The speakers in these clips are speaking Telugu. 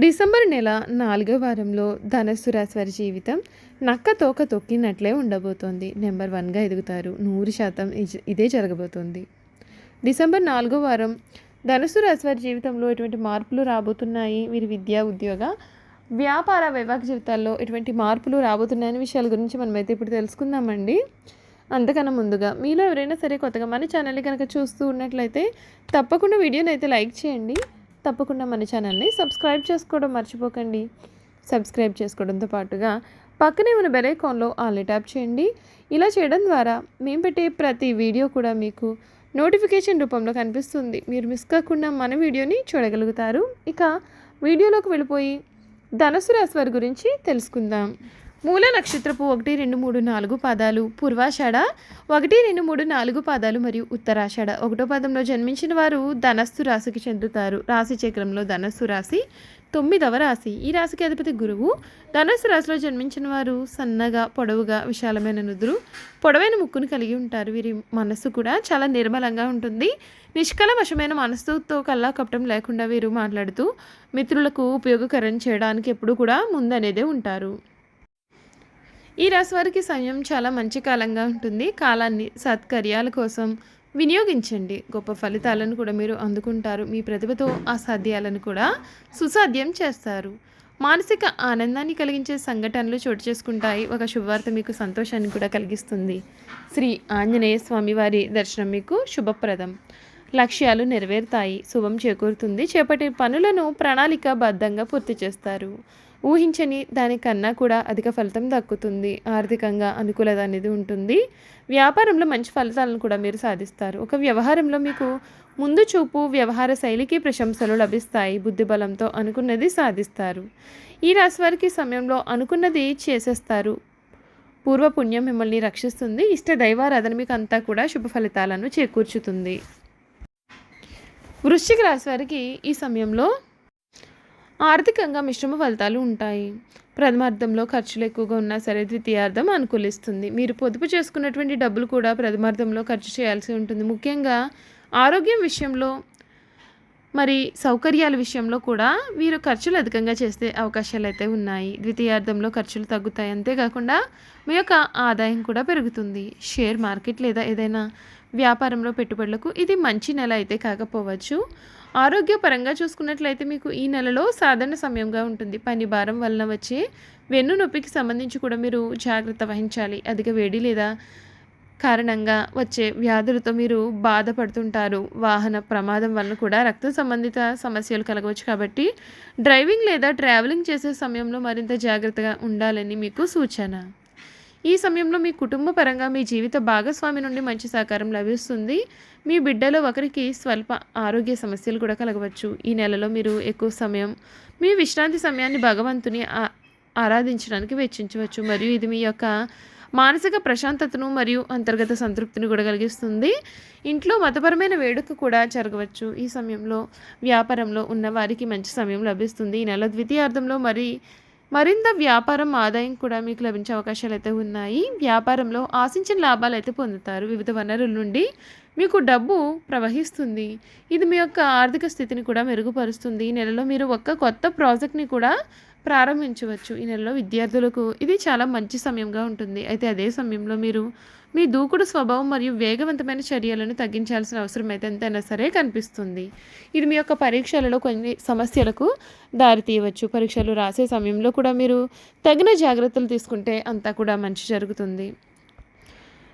డిసెంబర్ నెల నాలుగో వారంలో ధనస్సు రాశి వారి జీవితం నక్క తోక తొక్కినట్లే ఉండబోతోంది. నెంబర్ వన్గా ఎదుగుతారు. నూరు శాతం ఇదే జరగబోతోంది. డిసెంబర్ నాలుగో వారం ధనుసు రాశి వారి జీవితంలో ఎటువంటి మార్పులు రాబోతున్నాయి? వీరి విద్యా ఉద్యోగ వ్యాపార వైవాహిక జీవితాల్లో ఎటువంటి మార్పులు రాబోతున్నాయని విషయాల గురించి మనమైతే ఇప్పుడు తెలుసుకుందామండి. అంతకన్నా ముందుగా మీలో ఎవరైనా సరే కొత్తగా మన ఛానల్ని కనుక చూస్తూ ఉన్నట్లయితే తప్పకుండా వీడియోని అయితే లైక్ చేయండి. తప్పకుండా మన ఛానల్ని సబ్స్క్రైబ్ చేసుకోవడం మర్చిపోకండి. సబ్స్క్రైబ్ చేసుకోవడంతో పాటుగా పక్కనే ఉన్న బెల్ ఐకాన్లో ఆల్ని ట్యాప్ చేయండి. ఇలా చేయడం ద్వారా మేము పెట్టే ప్రతి వీడియో కూడా మీకు నోటిఫికేషన్ రూపంలో కనిపిస్తుంది. మీరు మిస్ కాకుండా మన వీడియోని చూడగలుగుతారు. ఇక వీడియోలోకి వెళ్ళిపోయి ధనుసు రాశి వారి గురించి తెలుసుకుందాం. మూల నక్షత్రపు ఒకటి రెండు మూడు నాలుగు పాదాలు పూర్వాషాఢ ఒకటి రెండు మూడు నాలుగు పాదాలు మరియు ఉత్తరాషాఢ. ఒకటో పదంలో జన్మించిన వారు ధనస్సు రాశికి చెందుతారు. రాశి చక్రంలో ధనస్సు రాశి తొమ్మిదవ రాశి. ఈ రాశికి అధిపతి గురువు. ధనస్సు రాశిలో జన్మించిన వారు సన్నగా పొడవుగా విశాలమైన నుదురు పొడవైన ముక్కును కలిగి ఉంటారు. వీరి మనస్సు కూడా చాలా నిర్మలంగా ఉంటుంది. నిష్కలవశమైన మనస్సుతో కల్లా కప్పటం లేకుండా వీరు మాట్లాడుతూ మిత్రులకు ఉపయోగకరం చేయడానికి ఎప్పుడు కూడా ముందనేదే ఉంటారు. ఈ రాశి వారికి సమయం చాలా మంచి కాలంగా ఉంటుంది. కాలాన్ని సత్కర్యాల కోసం వినియోగించండి. గొప్ప ఫలితాలను కూడా మీరు అందుకుంటారు. మీ ప్రతిభతో అసాధ్యాలను కూడా సుసాధ్యం చేస్తారు. మానసిక ఆనందాన్ని కలిగించే సంఘటనలు చోటు చేసుకుంటాయి. ఒక శుభవార్త మీకు సంతోషాన్ని కూడా కలిగిస్తుంది. శ్రీ ఆంజనేయ స్వామి వారి దర్శనం మీకు శుభప్రదం. లక్ష్యాలు నెరవేరుతాయి. శుభం చేకూరుతుంది. చేపట్టే పనులను ప్రణాళికాబద్ధంగా పూర్తి చేస్తారు. ఊహించని దానికన్నా కూడా అధిక ఫలితం దక్కుతుంది. ఆర్థికంగా అనుకూలత అనేది ఉంటుంది. వ్యాపారంలో మంచి ఫలితాలను కూడా మీరు సాధిస్తారు. ఒక వ్యవహారంలో మీకు ముందు చూపు వ్యవహార శైలికి ప్రశంసలు లభిస్తాయి. బుద్ధిబలంతో అనుకున్నది సాధిస్తారు. ఈ రాశి వారికి సమయంలో అనుకున్నది చేసేస్తారు. పూర్వపుణ్యం మిమ్మల్ని రక్షిస్తుంది. ఇష్ట దైవారాధన మీకు అంతా కూడా శుభ ఫలితాలను చేకూర్చుతుంది. వృశ్చిక రాశి వారికి ఈ సమయంలో ఆర్థికంగా మిశ్రమ ఫలితాలు ఉంటాయి. ప్రథమార్థంలో ఖర్చులు ఎక్కువగా ఉన్నా సరే ద్వితీయార్థం అనుకూలిస్తుంది. మీరు పొదుపు చేసుకున్నటువంటి డబ్బులు కూడా ప్రథమార్థంలో ఖర్చు చేయాల్సి ఉంటుంది. ముఖ్యంగా ఆరోగ్యం విషయంలో మరి సౌకర్యాల విషయంలో కూడా వీరు ఖర్చులు అధికంగా చేసే అవకాశాలు అయితే ఉన్నాయి. ద్వితీయార్థంలో ఖర్చులు తగ్గుతాయి. అంతేకాకుండా మీ యొక్క ఆదాయం కూడా పెరుగుతుంది. షేర్ మార్కెట్ లేదా ఏదైనా వ్యాపారంలో పెట్టుబడులకు ఇది మంచి నెల అయితే కాకపోవచ్చు. ఆరోగ్యపరంగా చూసుకున్నట్లయితే మీకు ఈ నెలలో సాధారణ సమయంగా ఉంటుంది. పని భారం వలన వచ్చే వెన్ను నొప్పికి సంబంధించి కూడా మీరు జాగ్రత్త వహించాలి. అధిక వేడి లేదా కారణంగా వచ్చే వ్యాధులతో మీరు బాధపడుతుంటారు. వాహన ప్రమాదం వలన కూడా రక్త సంబంధిత సమస్యలు కలగవచ్చు కాబట్టి డ్రైవింగ్ లేదా ట్రావెలింగ్ చేసే సమయంలో మరింత జాగ్రత్తగా ఉండాలని మీకు సూచన. ఈ సమయంలో మీ కుటుంబ పరంగా మీ జీవిత భాగస్వామి నుండి మంచి సహకారం లభిస్తుంది. మీ బిడ్డలో ఒకరికి స్వల్ప ఆరోగ్య సమస్యలు కూడా కలగవచ్చు. ఈ నెలలో మీరు ఎక్కువ సమయం మీ విశ్రాంతి సమయాన్ని భగవంతుని ఆ- ఆరాధించడానికి వెచ్చించవచ్చు. మరియు ఇది మీ యొక్క మానసిక ప్రశాంతతను మరియు అంతర్గత సంతృప్తిని కూడా కలిగిస్తుంది. ఇంట్లో మతపరమైన వేడుక కూడా జరగవచ్చు. ఈ సమయంలో వ్యాపారంలో ఉన్న వారికి మంచి సమయం లభిస్తుంది. ఈ నెల ద్వితీయార్థంలో మరి మరింత వ్యాపారం ఆదాయం కూడా మీకు లభించే అవకాశాలు అయితే ఉన్నాయి. వ్యాపారంలో ఆశించిన లాభాలు అయితే పొందుతారు. వివిధ వనరుల నుండి మీకు డబ్బు ప్రవహిస్తుంది. ఇది మీ యొక్క ఆర్థిక స్థితిని కూడా మెరుగుపరుస్తుంది. ఈ నెలలో మీరు ఒక్క కొత్త ప్రాజెక్ట్ని కూడా ప్రారంభించవచ్చు ఈ నెలలో విద్యార్థులకు. ఇది చాలా మంచి సమయంగా ఉంటుంది. అయితే అదే సమయంలో మీరు మీ దూకుడు స్వభావం మరియు వేగవంతమైన చర్యలను తగ్గించాల్సిన అవసరం అయితే ఎంతైనా సరే కనిపిస్తుంది. ఇది మీ యొక్క పరీక్షలలో కొన్ని సమస్యలకు దారితీయవచ్చు పరీక్షలు రాసే సమయంలో కూడా మీరు తగిన జాగ్రత్తలు తీసుకుంటే అంతా కూడా మంచి జరుగుతుంది.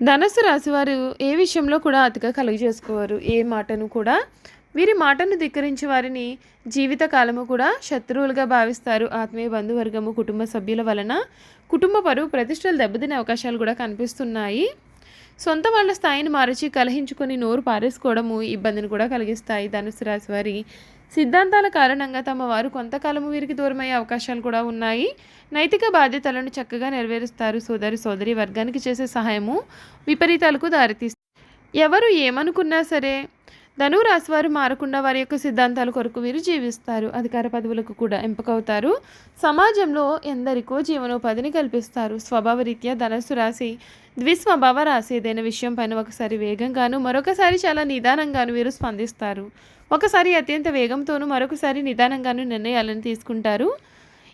ధనస్సు రాశివారు ఏ విషయంలో కూడా అతిగా కలుగు చేసుకోవారు ఏ మాటను కూడా వీరి మాటను ధిక్కరించి వారిని జీవితకాలము కూడా శత్రువులుగా భావిస్తారు. ఆత్మీయ బంధువర్గము కుటుంబ సభ్యుల వలన కుటుంబ పరువు ప్రతిష్టలు దెబ్బతినే అవకాశాలు కూడా కనిపిస్తున్నాయి. సొంత వాళ్ళ స్థాయిని మార్చి కలహించుకొని నోరు పారేసుకోవడము ఇబ్బందిని కూడా కలిగిస్తాయి. ధనుసు రాశి వారి సిద్ధాంతాల కారణంగా తమ వారు కొంతకాలము వీరికి దూరమయ్యే అవకాశాలు కూడా ఉన్నాయి. నైతిక బాధ్యతలను చక్కగా నెరవేరుస్తారు. సోదరి సోదరి వర్గానికి చేసే సహాయము విపరీతాలకు దారితీస్తారు ఎవరు ఏమనుకున్నా సరే ధనురాశి వారు మారకుండా వారి యొక్క సిద్ధాంతాల కొరకు వీరు జీవిస్తారు. అధికార పదవులకు కూడా ఎంపికవుతారు. సమాజంలో ఎందరికో జీవనోపాధిని కల్పిస్తారు. స్వభావరీత్యా ధనస్సు రాశి ద్విస్వభావ రాశి ఏదైనా విషయం పైన ఒకసారి వేగంగాను మరొకసారి చాలా నిదానంగాను వీరు స్పందిస్తారు. ఒకసారి అత్యంత వేగంతోనూ మరొకసారి నిదానంగాను నిర్ణయాలను తీసుకుంటారు.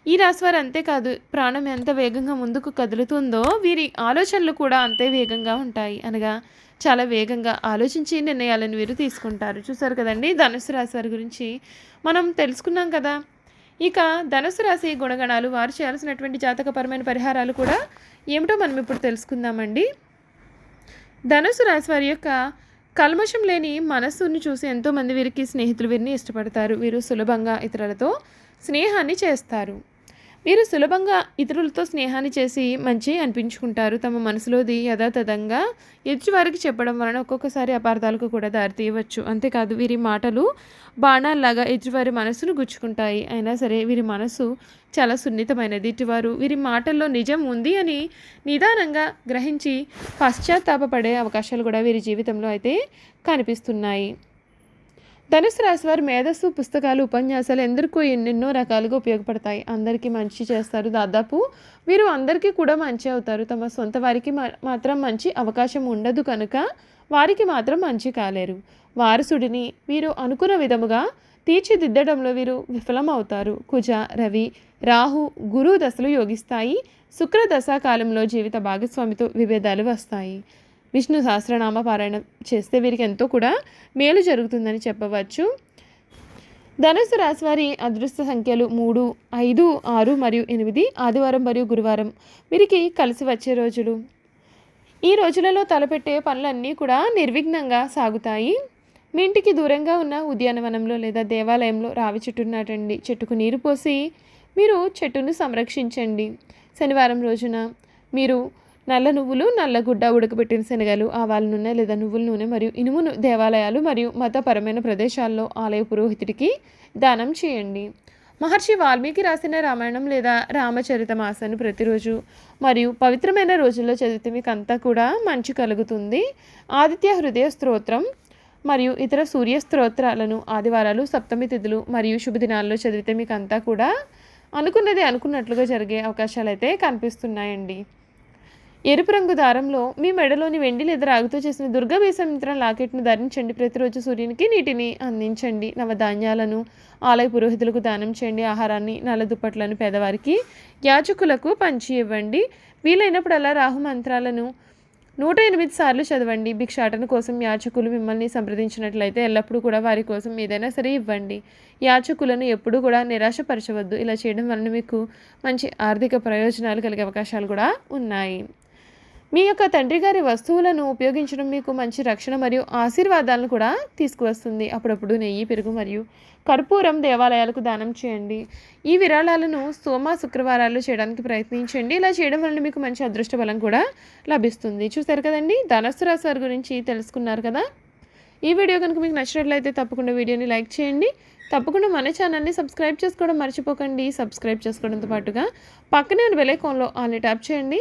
ఈ రాశి వారు అంతేకాదు ప్రాణం ఎంత వేగంగా ముందుకు కదులుతుందో వీరి ఆలోచనలు కూడా అంతే వేగంగా ఉంటాయి. అనగా చాలా వేగంగా ఆలోచించి నిర్ణయాలను వీరు తీసుకుంటారు. చూసారు కదండి ధనుసు రాశి వారి గురించి మనం తెలుసుకున్నాం కదా. ఇక ధనుసు రాశి గుణగణాలు వారు చేయాల్సినటువంటి జాతకపరమైన పరిహారాలు కూడా ఏమిటో మనం ఇప్పుడు తెలుసుకుందామండి. ధనుసు రాశి వారి యొక్క కల్మషం లేని మనస్సును చూసి ఎంతోమంది వీరికి స్నేహితులు వీరిని ఇష్టపడతారు. వీరు సులభంగా ఇతరులతో స్నేహాన్ని చేస్తారు. వీరు సులభంగా ఇతరులతో స్నేహాన్ని చేసి మంచి అనిపించుకుంటారు. తమ మనసులోది యథాతథంగా ఎదుటివారికి చెప్పడం వలన ఒక్కొక్కసారి అపార్థాలకు కూడా దారితీయవచ్చు. అంతేకాదు వీరి మాటలు బాణాల్లాగా ఎదుటివారి మనసును గుచ్చుకుంటాయి. అయినా సరే వీరి మనసు చాలా సున్నితమైనది. ఇటువారు వీరి మాటల్లో నిజం ఉంది అని నిదానంగా గ్రహించి పశ్చాత్తాపడే అవకాశాలు కూడా వీరి జీవితంలో అయితే కనిపిస్తున్నాయి. ధనుసు రాశి వారి మేధస్సు పుస్తకాలు ఉపన్యాసాలు ఎందరికో ఎన్నెన్నో రకాలుగా ఉపయోగపడతాయి. అందరికీ మంచి చేస్తారు. దాదాపు వీరు అందరికీ కూడా మంచి అవుతారు. తమ సొంత వారికి మాత్రం మంచి అవకాశం ఉండదు కనుక వారికి మాత్రం మంచి కాలేరు. వారసుడిని వీరు అనుకున్న విధముగా తీర్చిదిద్దడంలో వీరు విఫలం అవుతారు కుజ రవి రాహు గురు దశలు యోగిస్తాయి. శుక్ర దశ కాలంలో జీవిత భాగస్వామితో విభేదాలు వస్తాయి. విష్ణు సహస్రనామ పారాయణం చేస్తే వీరికి ఎంతో కూడా మేలు జరుగుతుందని చెప్పవచ్చు. ధనుసు రాశి వారి అదృష్ట సంఖ్యలు మూడు ఐదు ఆరు మరియు ఎనిమిది ఆదివారం మరియు గురువారం వీరికి కలిసి వచ్చే రోజులు. ఈ రోజులలో తలపెట్టే పనులన్నీ కూడా నిర్విఘ్నంగా సాగుతాయి. మీ ఇంటికి దూరంగా ఉన్న ఉద్యానవనంలో లేదా దేవాలయంలో రావి చెట్టు నాటండి చెట్టుకు నీరు పోసి మీరు చెట్టును సంరక్షించండి. శనివారం రోజున మీరు నల్ల నువ్వులు నల్లగుడ్డ ఉడకబెట్టిన శనగలు ఆవాల నూనె లేదా నువ్వుల నూనె మరియు ఇనుము దేవాలయాలు మరియు మతపరమైన ప్రదేశాల్లో ఆలయ పురోహితుడికి దానం చేయండి. మహర్షి వాల్మీకి రాసిన రామాయణం లేదా రామచరిత మాసాన్ని ప్రతిరోజు మరియు పవిత్రమైన రోజుల్లో చదివితే మీకు అంతా కూడా మంచి కలుగుతుంది. ఆదిత్య హృదయ స్తోత్రం మరియు ఇతర సూర్య స్తోత్రాలను ఆదివారాలు సప్తమి తిథులు మరియు శుభదినాల్లో చదివితే మీకు అంతా కూడా అనుకున్నది అనుకున్నట్లుగా జరిగే అవకాశాలు అయితే కనిపిస్తున్నాయండి. ఎరుపు రంగు దారంలో మీ మెడలోని వెండి లేదా రాగుతో చేసిన దుర్గభీసమిత్ర లాకెట్ను ధరించండి. ప్రతిరోజు సూర్యునికి నీటిని అందించండి. నవధాన్యాలను ఆలయ పురోహితులకు దానం చేయండి. ఆహారాన్ని నల్ల దుప్పట్లను పేదవారికి యాచకులకు పంచి ఇవ్వండి. వీలైనప్పుడల్లా రాహు మంత్రాలను నూట ఎనిమిది సార్లు చదవండి. భిక్షాటన కోసం యాచకులు మిమ్మల్ని సంప్రదించినట్లయితే ఎల్లప్పుడూ కూడా వారి కోసం ఏదైనా సరే ఇవ్వండి. యాచకులను ఎప్పుడూ కూడా నిరాశపరచవద్దు. ఇలా చేయడం వలన మీకు మంచి ఆర్థిక ప్రయోజనాలు కలిగే అవకాశాలు కూడా ఉన్నాయి. మీ యొక్క తండ్రి గారి వస్తువులను ఉపయోగించడం మీకు మంచి రక్షణ మరియు ఆశీర్వాదాలను కూడా తీసుకువస్తుంది. అప్పుడప్పుడు నెయ్యి పెరుగు మరియు కర్పూరం దేవాలయాలకు దానం చేయండి. ఈ విరాళాలను సోమ శుక్రవారాలు చేయడానికి ప్రయత్నించండి. ఇలా చేయడం వలన మీకు మంచి అదృష్ట బలం కూడా లభిస్తుంది. చూసారు కదండి? ధనస్సు రాశి వారి గురించి తెలుసుకున్నారు కదా? ఈ వీడియో కనుక మీకు నచ్చినట్లయితే తప్పకుండా వీడియోని లైక్ చేయండి. తప్పకుండా మన ఛానల్ని సబ్స్క్రైబ్ చేసుకోవడం మర్చిపోకండి. సబ్స్క్రైబ్ చేసుకోవడంతో పాటుగా పక్కనే బెలైకాన్లో ఆల్ని ట్యాప్ చేయండి.